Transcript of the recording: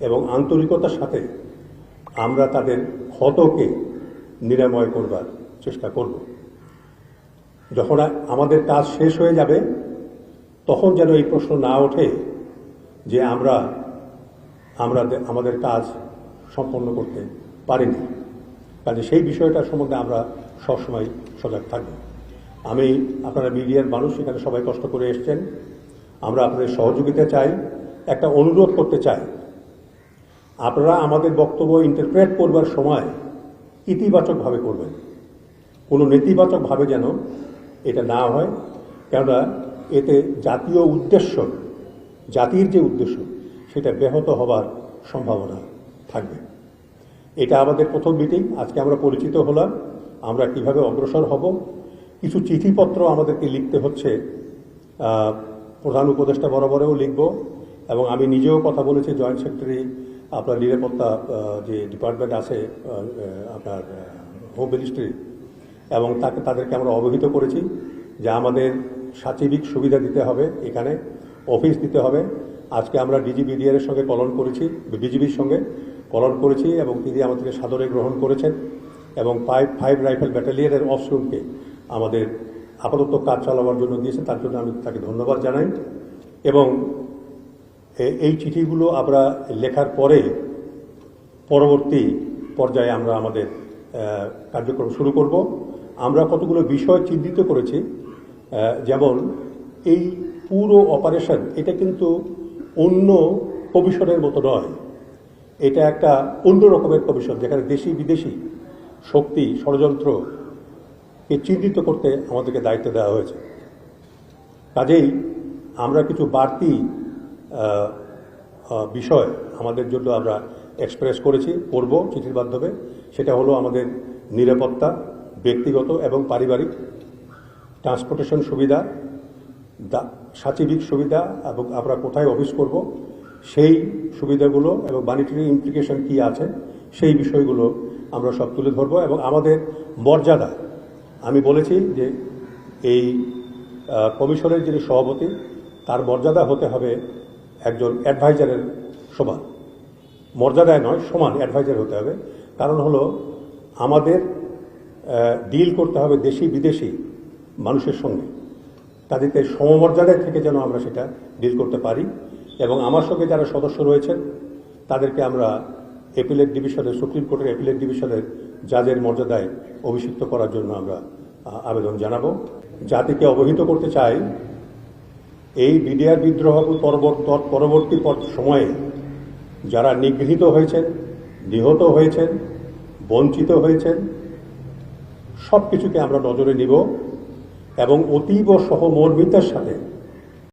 এবং আন্তরিকতার সাথে আমরা তাদের ক্ষতকে নিরাময় করবার চেষ্টা করব। যখন আমাদের কাজ শেষ হয়ে যাবে, তখন যেন এই প্রশ্ন না ওঠে যে আমরা আমরা আমাদের কাজ সম্পন্ন করতে পারিনি। কাজে সেই বিষয়টা সম্বন্ধে আমরা সবসময় সজাগ থাকব। আমি আপনারা মিডিয়ার মানুষ, এখানে সবাই কষ্ট করে এসছেন। আমরা আপনাদের সহযোগিতা চাই, একটা অনুরোধ করতে চাই। আপনারা আমাদের বক্তব্য ইন্টারপ্রেট করবার সময় ইতিবাচকভাবে করবেন। কোনো নেতিবাচকভাবে যেন এটা না হয়, কেননা এতে জাতীয় উদ্দেশ্য, জাতির যে উদ্দেশ্য, সেটা ব্যাহত হবার সম্ভাবনা থাকবে। এটা আমাদের প্রথম মিটিং আজকে আমরা পরিচিত হলাম, আমরা কীভাবে অগ্রসর হব, কিছু চিঠিপত্র আমাদেরকে লিখতে হচ্ছে প্রধান উপদেষ্টা বরাবরেও লিখব, এবং আমি নিজেও কথা বলেছি, জয়েন্ট সেক্রেটারি আপনার নিরাপত্তা যে ডিপার্টমেন্ট আছে আপনার হোম মিনিস্ট্রি এবং তাকে, তাদেরকে আমরা অবহিত করেছি যে আমাদের সাচিবিক সুবিধা দিতে হবে এখানে অফিস দিতে হবে। আজকে আমরা ডিজিবিডিআর এর সঙ্গে কলন করেছি বিজিবির সঙ্গে কলন করেছি এবং তিনি আমাদেরকে সাদরে গ্রহণ করেছেন এবং ফাইভ ফাইভ রাইফেল ব্যাটালিয়নের অফরুমকে আমাদের আপাতত কাজ চালাবার জন্য দিয়েছেন, তার জন্য আমি তাকে ধন্যবাদ জানাই। এবং এই চিঠিগুলো আমরা লেখার পরে পরবর্তী পর্যায়ে আমরা আমাদের কার্যক্রম শুরু করব। আমরা কতগুলো বিষয় চিহ্নিত করেছি যেমন এই পুরো অপারেশন, এটা কিন্তু অন্য কমিশনের মতো নয়। এটা একটা অন্য রকমের কমিশন, যেখানে দেশি বিদেশি শক্তি ষড়যন্ত্রকে চিহ্নিত করতে আমাদেরকে দায়িত্ব দেওয়া হয়েছে। কাজেই আমরা কিছু বাড়তি বিষয় আমাদের জন্য আমরা এক্সপ্রেস করেছি করব চিঠির মাধ্যমে। সেটা হলো আমাদের নিরাপত্তা, ব্যক্তিগত এবং পারিবারিক ট্রান্সপোর্টেশন সুবিধা সাচিবিক সুবিধা এবং আমরা কোথায় অফিস করব, সেই সুবিধাগুলো এবং মানিটারি ইমপ্লিকেশন কী আছে, সেই বিষয়গুলো আমরা সব তুলে ধরব এবং আমাদের মর্যাদা। আমি বলেছি যে এই কমিশনের যিনি সভাপতি, তার মর্যাদা হতে হবে একজন অ্যাডভাইজারের সমান। মর্যাদায় নয়, সমান অ্যাডভাইজার হতে হবে। কারণ হলো, আমাদের ডিল করতে হবে দেশি, বিদেশি মানুষের সঙ্গে। তাদেরকে সমমর্যাদায় থেকে যেন আমরা সেটা ডিল করতে পারি। এবং আমার সঙ্গে যারা সদস্য রয়েছেন, তাদেরকে আমরা এপিলেট ডিভিশনের, সুপ্রিম কোর্টের এপিলেট ডিভিশনের জাজের মর্যাদায় অভিষিক্ত করার জন্য আমরা আবেদন জানাব। জাতিকে অবহিত করতে চাই এই বিডিআর বিদ্রোহ পরবর্তী পরবর্তী পর- সময়ে যারা নিগৃহীত হয়েছেন, নিহত হয়েছেন, বঞ্চিত হয়েছেন সব কিছুকে আমরা নজরে নিব এবং অতীব সহমর্মিতার সাথে